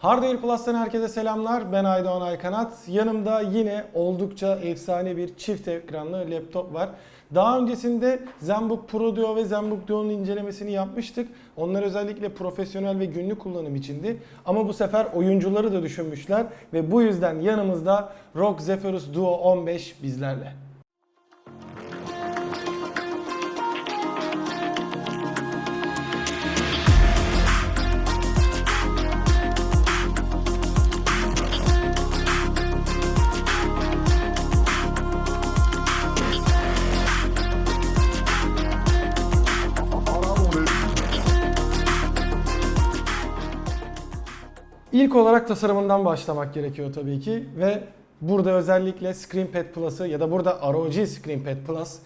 Hardware Plus'tan herkese selamlar. Ben Aydoğan Aykanat. Yanımda yine oldukça efsane bir çift ekranlı laptop var. Daha öncesinde ZenBook Pro Duo ve ZenBook Duo'nun incelemesini yapmıştık. Onlar özellikle profesyonel ve günlük kullanım içindi. Ama bu sefer oyuncuları da düşünmüşler ve bu yüzden yanımızda ROG Zephyrus Duo 15 bizlerle. İlk olarak tasarımından başlamak gerekiyor tabii ki ve burada özellikle ScreenPad Plus'ı ya da burada ROG ScreenPad Plus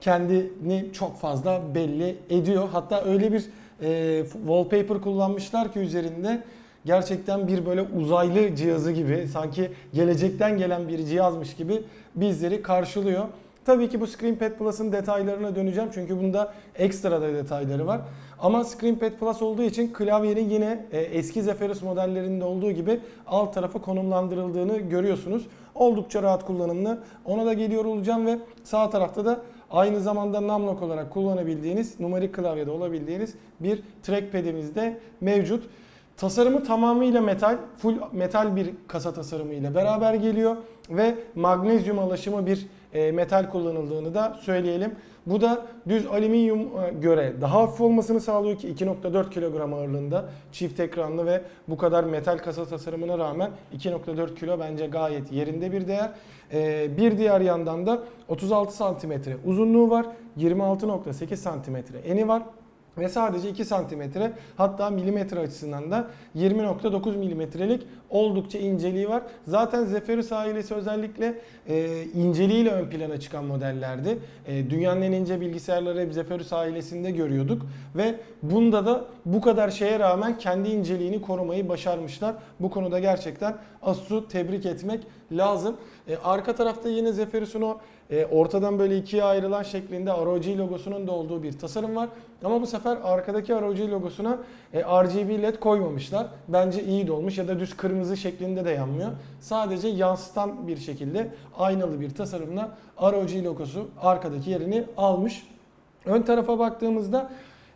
kendini çok fazla belli ediyor. Hatta öyle bir e, wallpaper kullanmışlar ki üzerinde gerçekten bir böyle uzaylı cihazı gibi sanki gelecekten gelen bir cihazmış gibi bizleri karşılıyor. Tabii ki bu ScreenPad Plus'ın detaylarına döneceğim çünkü bunda ekstra da detayları var. Ama ScreenPad Plus olduğu için klavyenin yine e, eski Zephyrus modellerinde olduğu gibi alt tarafa konumlandırıldığını görüyorsunuz. Oldukça rahat kullanımlı. Ona da geliyor olacağım ve sağ tarafta da aynı zamanda numlock olarak kullanabildiğiniz, numarik klavyede olabildiğiniz bir trackpad'imiz de mevcut. Tasarımı tamamıyla metal, full metal bir kasa tasarımı ile beraber geliyor ve magnezyum alaşımı bir e, metal kullanıldığını da söyleyelim. Bu da düz alüminyum göre daha hafif olmasını sağlıyor ki 2.4 kilogram ağırlığında çift ekranlı ve bu kadar metal kasa tasarımına rağmen 2.4 kilo bence gayet yerinde bir değer. E, bir diğer yandan da 36 santimetre uzunluğu var, 26.8 santimetre eni var ve sadece 2 santimetre hatta milimetre açısından da 20.9 milimetrelik oldukça inceliği var. Zaten Zephyrus ailesi özellikle e, inceliğiyle ön plana çıkan modellerdi. E, dünyanın en ince bilgisayarları hep Zephyrus ailesinde görüyorduk ve bunda da bu kadar şeye rağmen kendi inceliğini korumayı başarmışlar. Bu konuda gerçekten Asus'u tebrik etmek lazım. E, arka tarafta yine Zephyrus'un o e, ortadan böyle ikiye ayrılan şeklinde ROG logosunun da olduğu bir tasarım var. Ama bu sefer arkadaki ROG logosuna e, RGB led koymamışlar. Bence iyi de olmuş ya da düz kırmızı şeklinde de yanmıyor. Sadece yansıtan bir şekilde aynalı bir tasarımla ROG logosu arkadaki yerini almış. Ön tarafa baktığımızda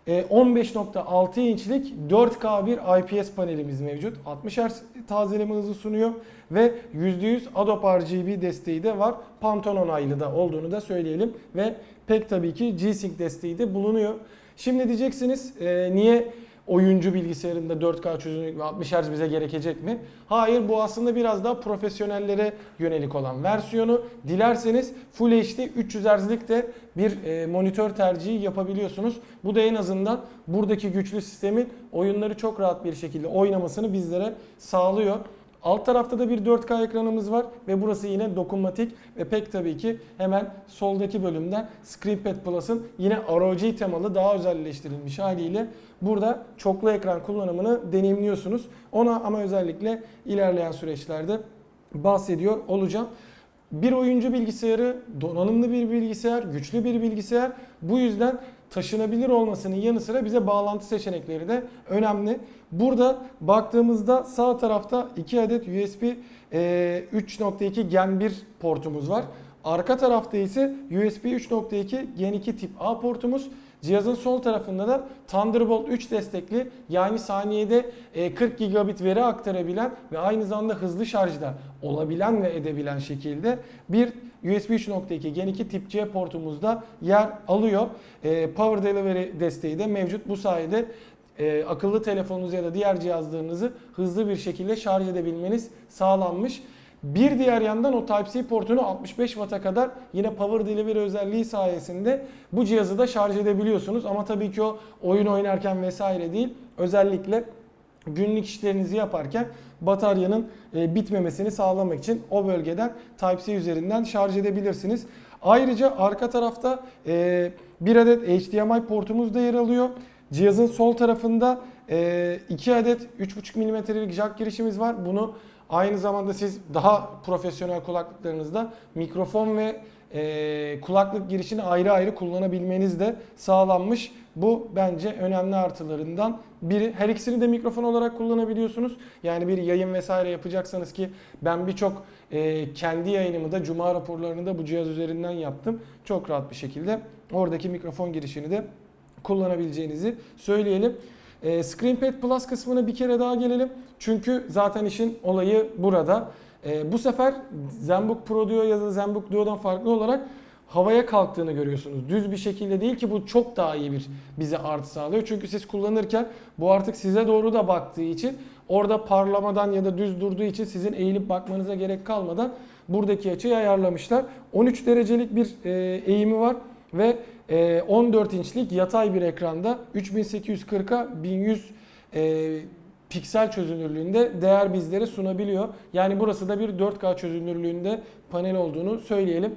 15.6 inçlik 4K bir IPS panelimiz mevcut. 60 Hz tazeleme hızı sunuyor ve %100 Adobe RGB desteği de var. Pantone onaylı da olduğunu da söyleyelim ve pek tabii ki G-Sync desteği de bulunuyor. Şimdi diyeceksiniz e, niye oyuncu bilgisayarında 4K çözünürlük ve 60 Hz bize gerekecek mi? Hayır bu aslında biraz daha profesyonellere yönelik olan versiyonu. Dilerseniz Full HD 300 Hz'lik de bir e, monitör tercihi yapabiliyorsunuz. Bu da en azından buradaki güçlü sistemin oyunları çok rahat bir şekilde oynamasını bizlere sağlıyor. Alt tarafta da bir 4K ekranımız var ve burası yine dokunmatik ve pek tabii ki hemen soldaki bölümden ScreenPad Plus'ın yine ROG temalı daha özelleştirilmiş haliyle burada çoklu ekran kullanımını deneyimliyorsunuz. Ona ama özellikle ilerleyen süreçlerde bahsediyor olacağım. Bir oyuncu bilgisayarı donanımlı bir bilgisayar, güçlü bir bilgisayar. Bu yüzden taşınabilir olmasının yanı sıra bize bağlantı seçenekleri de önemli. Burada baktığımızda sağ tarafta 2 adet USB e, 3.2 Gen 1 portumuz var. Arka tarafta ise USB 3.2 Gen 2 tip A portumuz. Cihazın sol tarafında da Thunderbolt 3 destekli yani saniyede 40 gigabit veri aktarabilen ve aynı zamanda hızlı şarjda olabilen ve edebilen şekilde bir USB 3.2 Gen 2 tip C portumuzda yer alıyor. E, Power Delivery desteği de mevcut. Bu sayede e, akıllı telefonunuzu ya da diğer cihazlarınızı hızlı bir şekilde şarj edebilmeniz sağlanmış. Bir diğer yandan o Type-C portunu 65 Watt'a kadar yine Power Delivery özelliği sayesinde bu cihazı da şarj edebiliyorsunuz. Ama tabii ki o oyun oynarken vesaire değil. Özellikle günlük işlerinizi yaparken bataryanın e, bitmemesini sağlamak için o bölgeden Type-C üzerinden şarj edebilirsiniz. Ayrıca arka tarafta e, bir adet HDMI portumuz da yer alıyor. Cihazın sol tarafında 2 adet 3.5 mm'lik jack girişimiz var. Bunu aynı zamanda siz daha profesyonel kulaklıklarınızda mikrofon ve e, kulaklık girişini ayrı ayrı kullanabilmeniz de sağlanmış. Bu bence önemli artılarından biri. Her ikisini de mikrofon olarak kullanabiliyorsunuz. Yani bir yayın vesaire yapacaksanız ki ben birçok e, kendi yayınımı da cuma raporlarını da bu cihaz üzerinden yaptım. Çok rahat bir şekilde oradaki mikrofon girişini de kullanabileceğinizi söyleyelim. E, ScreenPad Plus kısmına bir kere daha gelelim. Çünkü zaten işin olayı burada. E, bu sefer ZenBook Pro Duo ya da ZenBook Duo'dan farklı olarak havaya kalktığını görüyorsunuz. Düz bir şekilde değil ki bu çok daha iyi bir bize artı sağlıyor. Çünkü siz kullanırken bu artık size doğru da baktığı için orada parlamadan ya da düz durduğu için sizin eğilip bakmanıza gerek kalmadan buradaki açıyı ayarlamışlar. 13 derecelik bir e, eğimi var ve e, 14 inçlik yatay bir ekranda 3840'a 1100 e, piksel çözünürlüğünde değer bizlere sunabiliyor. Yani burası da bir 4K çözünürlüğünde panel olduğunu söyleyelim.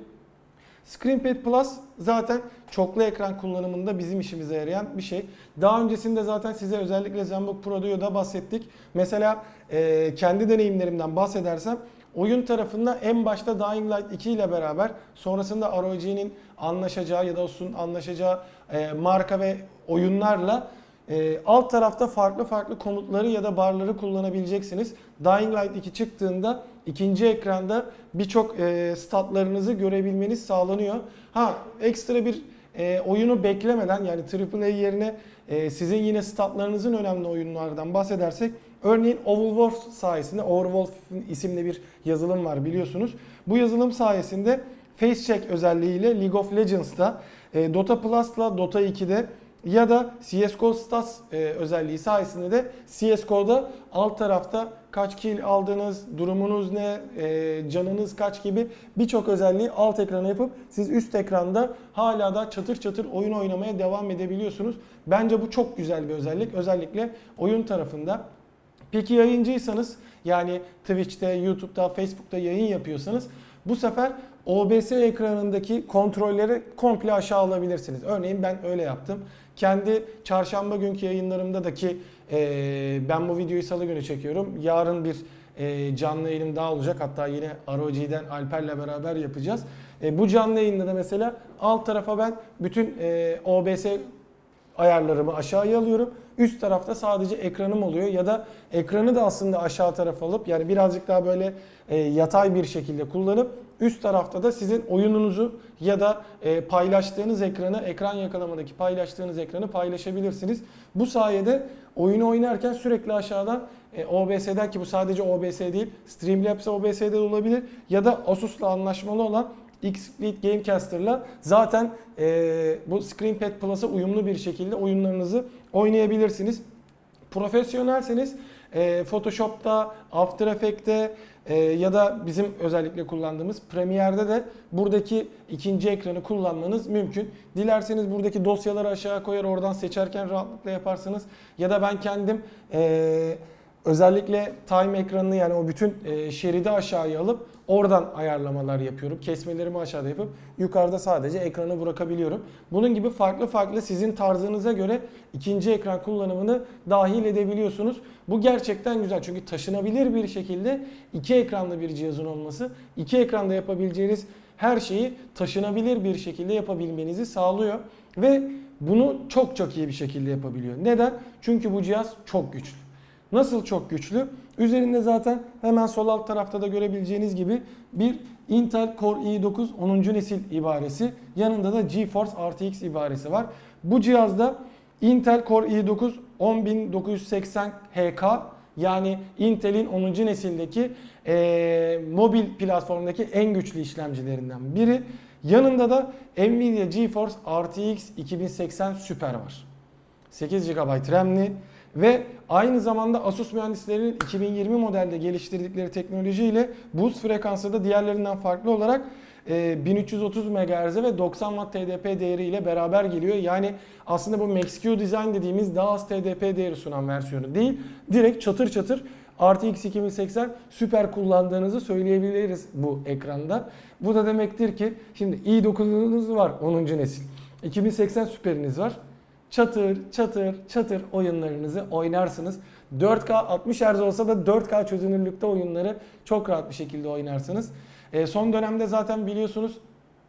ScreenPad Plus zaten çoklu ekran kullanımında bizim işimize yarayan bir şey. Daha öncesinde zaten size özellikle ZenBook Pro Duo'da bahsettik. Mesela e, kendi deneyimlerimden bahsedersem oyun tarafında en başta Dying Light 2 ile beraber sonrasında ROG'nin anlaşacağı ya da Asus'un anlaşacağı e, marka ve oyunlarla e, alt tarafta farklı farklı komutları ya da barları kullanabileceksiniz. Dying Light 2 çıktığında ikinci ekranda birçok e, statlarınızı görebilmeniz sağlanıyor. Ha ekstra bir e, oyunu beklemeden yani AAA yerine e, sizin yine statlarınızın önemli oyunlardan bahsedersek örneğin Overwolf sayesinde Overwolf isimli bir yazılım var biliyorsunuz. Bu yazılım sayesinde Face Check özelliğiyle League of Legends'ta, e, Dota Plus'la Dota 2'de ya da CSGO Stats e, özelliği sayesinde de CSGO'da alt tarafta kaç kill aldınız, durumunuz ne, e, canınız kaç gibi birçok özelliği alt ekrana yapıp siz üst ekranda hala da çatır çatır oyun oynamaya devam edebiliyorsunuz. Bence bu çok güzel bir özellik. Özellikle oyun tarafında. Peki yayıncıysanız yani Twitch'te, YouTube'da, Facebook'ta yayın yapıyorsanız bu sefer OBS ekranındaki kontrolleri komple aşağı alabilirsiniz. Örneğin ben öyle yaptım. Kendi çarşamba günkü yayınlarımda da ki e, ben bu videoyu salı günü çekiyorum. Yarın bir e, canlı yayınım daha olacak. Hatta yine ROG'den Alper'le beraber yapacağız. E, bu canlı yayında da mesela alt tarafa ben bütün e, OBS ayarlarımı aşağıya alıyorum. Üst tarafta sadece ekranım oluyor ya da ekranı da aslında aşağı tarafa alıp yani birazcık daha böyle e, yatay bir şekilde kullanıp üst tarafta da sizin oyununuzu ya da e, paylaştığınız ekranı, ekran yakalamadaki paylaştığınız ekranı paylaşabilirsiniz. Bu sayede oyunu oynarken sürekli aşağıdan e, OBS'den ki bu sadece OBS değil, Streamlabs OBS'de de olabilir ya da Asus'la anlaşmalı olan XSplit Gamecaster'la zaten e, bu ScreenPad Plus'a uyumlu bir şekilde oyunlarınızı oynayabilirsiniz. Profesyonelseniz e, Photoshop'ta, After Effects'te e, ya da bizim özellikle kullandığımız Premiere'de de buradaki ikinci ekranı kullanmanız mümkün. Dilerseniz buradaki dosyaları aşağı koyar oradan seçerken rahatlıkla yaparsınız. Ya da ben kendim e, özellikle time ekranını yani o bütün e, şeridi aşağıya alıp oradan ayarlamalar yapıyorum. Kesmelerimi aşağıda yapıp yukarıda sadece ekranı bırakabiliyorum. Bunun gibi farklı farklı sizin tarzınıza göre ikinci ekran kullanımını dahil edebiliyorsunuz. Bu gerçekten güzel çünkü taşınabilir bir şekilde iki ekranlı bir cihazın olması, iki ekranda yapabileceğiniz her şeyi taşınabilir bir şekilde yapabilmenizi sağlıyor ve bunu çok çok iyi bir şekilde yapabiliyor. Neden? Çünkü bu cihaz çok güçlü. Nasıl çok güçlü? Üzerinde zaten hemen sol alt tarafta da görebileceğiniz gibi bir Intel Core i9 10. nesil ibaresi. Yanında da GeForce RTX ibaresi var. Bu cihazda Intel Core i9 10980 HK yani Intel'in 10. nesildeki e, mobil platformdaki en güçlü işlemcilerinden biri. Yanında da Nvidia GeForce RTX 2080 Super var. 8 GB RAM'li ve aynı zamanda Asus mühendislerinin 2020 modelde geliştirdikleri teknolojiyle boost frekansı da diğerlerinden farklı olarak 1330 MHz ve 90 Watt TDP değeri ile beraber geliyor. Yani aslında bu Max-Q Design dediğimiz daha az TDP değeri sunan versiyonu değil. Direkt çatır çatır RTX 2080 süper kullandığınızı söyleyebiliriz bu ekranda. Bu da demektir ki şimdi i9'unuz var 10. nesil. 2080 süperiniz var çatır çatır çatır oyunlarınızı oynarsınız. 4K 60 Hz olsa da 4K çözünürlükte oyunları çok rahat bir şekilde oynarsınız. E, son dönemde zaten biliyorsunuz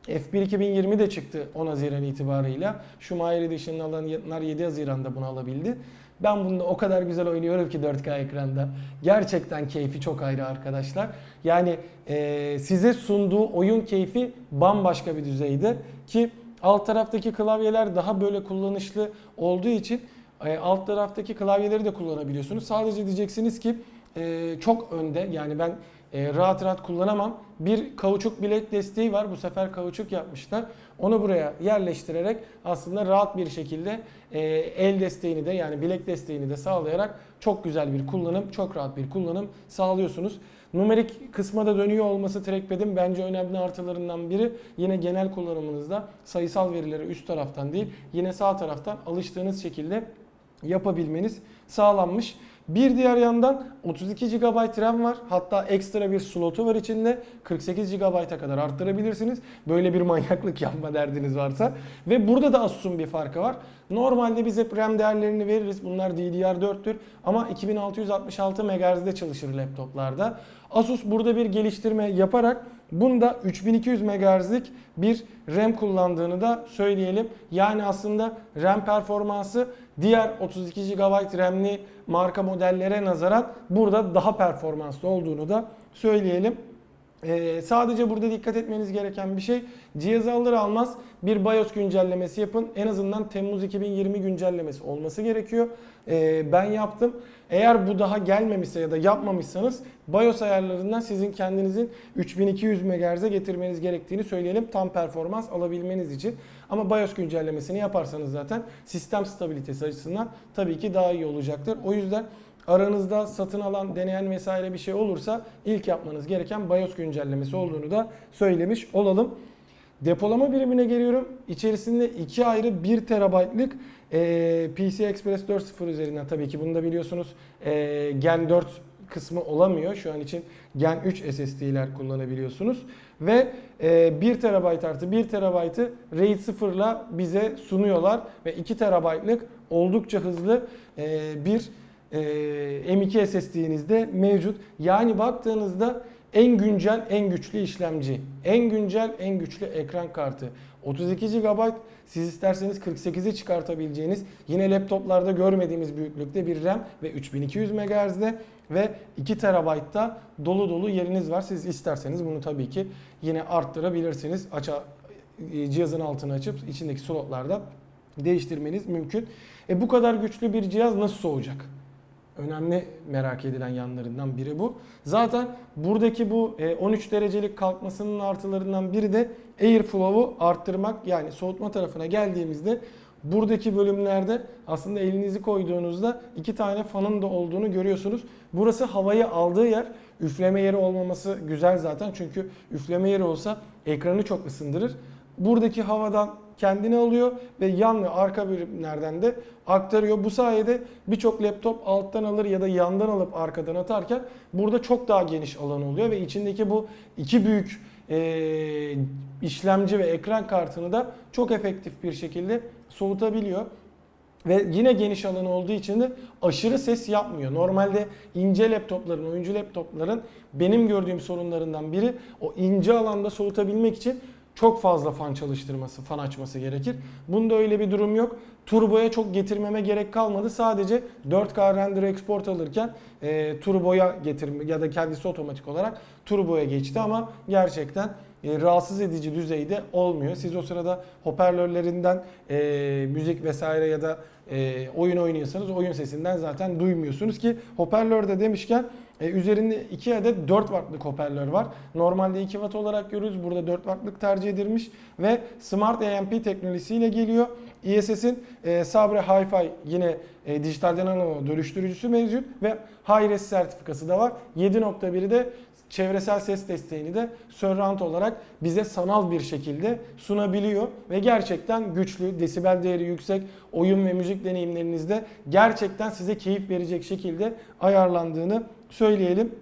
F1 2020 de çıktı 10 Haziran itibarıyla. Schumacher Edition'ını alanlar 7 Haziran'da bunu alabildi. Ben bunda o kadar güzel oynuyorum ki 4K ekranda. Gerçekten keyfi çok ayrı arkadaşlar. Yani e, size sunduğu oyun keyfi bambaşka bir düzeyde ki alt taraftaki klavyeler daha böyle kullanışlı olduğu için e, alt taraftaki klavyeleri de kullanabiliyorsunuz. Sadece diyeceksiniz ki e, çok önde yani ben e, rahat rahat kullanamam. Bir kauçuk bilek desteği var. Bu sefer kauçuk yapmışlar. Onu buraya yerleştirerek aslında rahat bir şekilde e, el desteğini de yani bilek desteğini de sağlayarak çok güzel bir kullanım, çok rahat bir kullanım sağlıyorsunuz. Numerik kısma da dönüyor olması trackpad'in bence önemli artılarından biri. Yine genel kullanımınızda sayısal verileri üst taraftan değil yine sağ taraftan alıştığınız şekilde yapabilmeniz sağlanmış. Bir diğer yandan 32 GB RAM var. Hatta ekstra bir slotu var içinde. 48 GB'a kadar arttırabilirsiniz. Böyle bir manyaklık yapma derdiniz varsa. Ve burada da Asus'un bir farkı var. Normalde biz hep RAM değerlerini veririz. Bunlar DDR4'tür. Ama 2666 MHz'de çalışır laptoplarda. Asus burada bir geliştirme yaparak bunda 3200 MHz'lik bir RAM kullandığını da söyleyelim. Yani aslında RAM performansı diğer 32 GB RAM'li marka modellere nazaran burada daha performanslı olduğunu da söyleyelim. Ee, sadece burada dikkat etmeniz gereken bir şey cihazı alır almaz bir BIOS güncellemesi yapın. En azından Temmuz 2020 güncellemesi olması gerekiyor. Ee, ben yaptım. Eğer bu daha gelmemişse ya da yapmamışsanız BIOS ayarlarından sizin kendinizin 3200 MHz'e getirmeniz gerektiğini söyleyelim tam performans alabilmeniz için. Ama BIOS güncellemesini yaparsanız zaten sistem stabilitesi açısından tabii ki daha iyi olacaktır. O yüzden aranızda satın alan, deneyen vesaire bir şey olursa ilk yapmanız gereken BIOS güncellemesi olduğunu da söylemiş olalım. Depolama birimine geliyorum. İçerisinde iki ayrı 1 TB'lık e, PC Express 4.0 üzerinden tabii ki bunu da biliyorsunuz e, Gen 4 kısmı olamıyor. Şu an için Gen 3 SSD'ler kullanabiliyorsunuz. Ve e, 1 TB artı 1 TB'ı RAID 0 ile bize sunuyorlar. Ve 2 TB'lık oldukça hızlı e, bir e, M2 SSD'nizde mevcut. Yani baktığınızda en güncel, en güçlü işlemci, en güncel, en güçlü ekran kartı. 32 GB siz isterseniz 48'i çıkartabileceğiniz yine laptoplarda görmediğimiz büyüklükte bir RAM ve 3200 MHz'de ve 2 TB'da dolu dolu yeriniz var. Siz isterseniz bunu tabii ki yine arttırabilirsiniz. Aça, cihazın altını açıp içindeki slotlarda değiştirmeniz mümkün. E bu kadar güçlü bir cihaz nasıl soğuyacak? Önemli merak edilen yanlarından biri bu. Zaten buradaki bu 13 e, derecelik kalkmasının artılarından biri de airflow'u arttırmak yani soğutma tarafına geldiğimizde buradaki bölümlerde aslında elinizi koyduğunuzda iki tane fanın da olduğunu görüyorsunuz. Burası havayı aldığı yer. Üfleme yeri olmaması güzel zaten çünkü üfleme yeri olsa ekranı çok ısındırır. Buradaki havadan kendini alıyor ve yan ve arka bölümlerden de aktarıyor. Bu sayede birçok laptop alttan alır ya da yandan alıp arkadan atarken burada çok daha geniş alan oluyor ve içindeki bu iki büyük e, işlemci ve ekran kartını da çok efektif bir şekilde soğutabiliyor. Ve yine geniş alan olduğu için de aşırı ses yapmıyor. Normalde ince laptopların, oyuncu laptopların benim gördüğüm sorunlarından biri o ince alanda soğutabilmek için çok fazla fan çalıştırması, fan açması gerekir. Bunda öyle bir durum yok. Turboya çok getirmeme gerek kalmadı. Sadece 4K render export alırken e, turboya getirme ya da kendisi otomatik olarak turboya geçti ama gerçekten e, rahatsız edici düzeyde olmuyor. Siz o sırada hoparlörlerinden e, müzik vesaire ya da e, oyun oynuyorsanız oyun sesinden zaten duymuyorsunuz ki hoparlörde demişken e, üzerinde 2 adet 4 wattlık hoparlör var. Normalde 2 watt olarak görürüz. Burada 4 wattlık tercih edilmiş ve Smart AMP teknolojisiyle geliyor. ISS'in e, Sabre Hi-Fi yine e, dijitalden analog dönüştürücüsü mevcut ve Hi-Res sertifikası da var. 7.1'i de çevresel ses desteğini de surround olarak bize sanal bir şekilde sunabiliyor ve gerçekten güçlü, desibel değeri yüksek oyun ve müzik deneyimlerinizde gerçekten size keyif verecek şekilde ayarlandığını söyleyelim.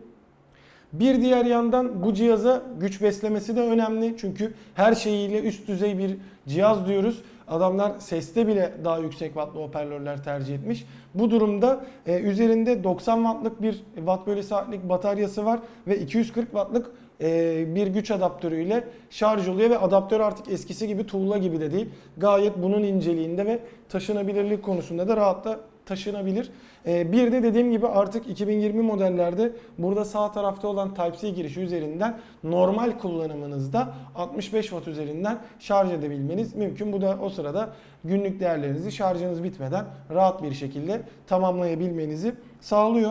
Bir diğer yandan bu cihaza güç beslemesi de önemli. Çünkü her şeyiyle üst düzey bir cihaz diyoruz. Adamlar seste bile daha yüksek wattlı hoparlörler tercih etmiş. Bu durumda e, üzerinde 90 wattlık bir watt bölü saatlik bataryası var ve 240 wattlık e, bir güç adaptörüyle şarj oluyor ve adaptör artık eskisi gibi tuğla gibi de değil. Gayet bunun inceliğinde ve taşınabilirlik konusunda da rahatla taşınabilir. E, bir de dediğim gibi artık 2020 modellerde burada sağ tarafta olan Type-C girişi üzerinden normal kullanımınızda 65 Watt üzerinden şarj edebilmeniz mümkün. Bu da o sırada günlük değerlerinizi şarjınız bitmeden rahat bir şekilde tamamlayabilmenizi sağlıyor.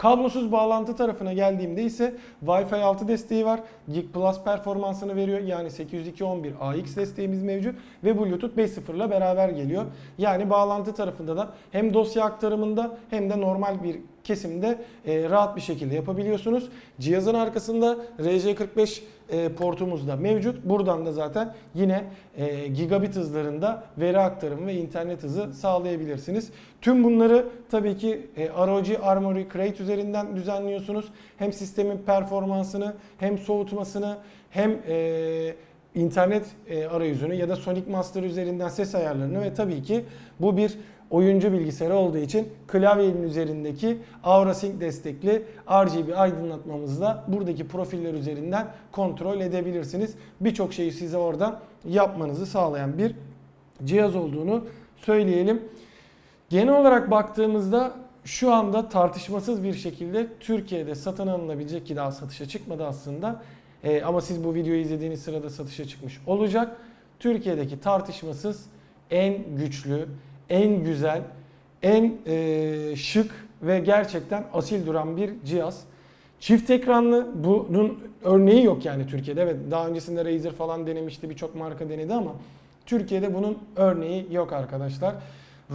Kablosuz bağlantı tarafına geldiğimde ise Wi-Fi 6 desteği var. Geek Plus performansını veriyor. Yani 802.11 AX desteğimiz mevcut ve Bluetooth 5.0 ile beraber geliyor. Yani bağlantı tarafında da hem dosya aktarımında hem de normal bir kesimde e, rahat bir şekilde yapabiliyorsunuz. Cihazın arkasında RJ45 e, portumuz da mevcut. Buradan da zaten yine e, gigabit hızlarında veri aktarımı ve internet hızı sağlayabilirsiniz. Tüm bunları tabii ki e, ROG Armoury Crate üzerinden düzenliyorsunuz. Hem sistemin performansını hem soğutmasını hem e, internet e, arayüzünü ya da Sonic Master üzerinden ses ayarlarını ve tabii ki bu bir oyuncu bilgisayarı olduğu için klavyenin üzerindeki AuraSync destekli RGB aydınlatmamızla buradaki profiller üzerinden kontrol edebilirsiniz. Birçok şeyi size oradan yapmanızı sağlayan bir cihaz olduğunu söyleyelim. Genel olarak baktığımızda şu anda tartışmasız bir şekilde Türkiye'de satın alınabilecek ki daha satışa çıkmadı aslında. Ee, ama siz bu videoyu izlediğiniz sırada satışa çıkmış olacak. Türkiye'deki tartışmasız en güçlü, en güzel, en e, şık ve gerçekten asil duran bir cihaz. Çift ekranlı bunun örneği yok yani Türkiye'de. Evet daha öncesinde Razer falan denemişti birçok marka denedi ama Türkiye'de bunun örneği yok arkadaşlar.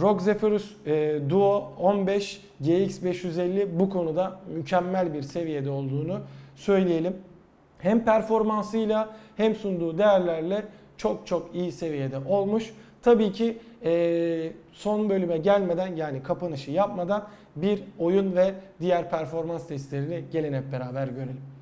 ROG Zephyrus e, Duo 15 GX550 bu konuda mükemmel bir seviyede olduğunu söyleyelim. Hem performansıyla hem sunduğu değerlerle çok çok iyi seviyede olmuş. Tabii ki e, son bölüme gelmeden yani kapanışı yapmadan bir oyun ve diğer performans testlerini gelin hep beraber görelim.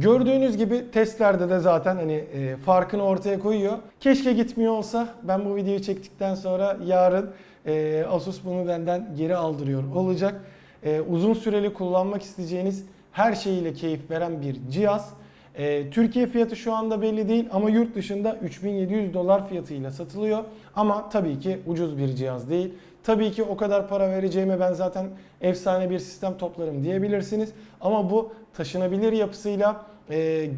Gördüğünüz gibi testlerde de zaten hani e, farkını ortaya koyuyor. Keşke gitmiyor olsa ben bu videoyu çektikten sonra yarın e, Asus bunu benden geri aldırıyor olacak. E, uzun süreli kullanmak isteyeceğiniz her şeyiyle keyif veren bir cihaz. E, Türkiye fiyatı şu anda belli değil ama yurt dışında 3700 dolar fiyatıyla satılıyor. Ama tabii ki ucuz bir cihaz değil. Tabii ki o kadar para vereceğime ben zaten efsane bir sistem toplarım diyebilirsiniz. Ama bu taşınabilir yapısıyla e,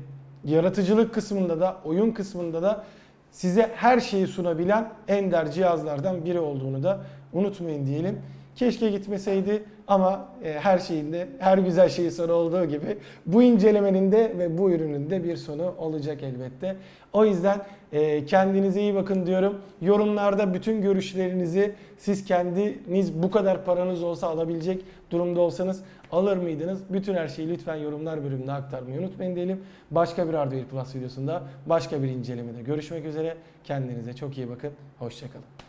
yaratıcılık kısmında da oyun kısmında da size her şeyi sunabilen ender cihazlardan biri olduğunu da unutmayın diyelim. Keşke gitmeseydi ama e, her şeyin de her güzel şeyin sonu olduğu gibi bu incelemenin de ve bu ürünün de bir sonu olacak elbette. O yüzden e, kendinize iyi bakın diyorum. Yorumlarda bütün görüşlerinizi siz kendiniz bu kadar paranız olsa alabilecek durumda olsanız alır mıydınız? Bütün her şeyi lütfen yorumlar bölümünde aktarmayı unutmayın diyelim. Başka bir Hardware Plus videosunda başka bir incelemede görüşmek üzere. Kendinize çok iyi bakın. Hoşçakalın.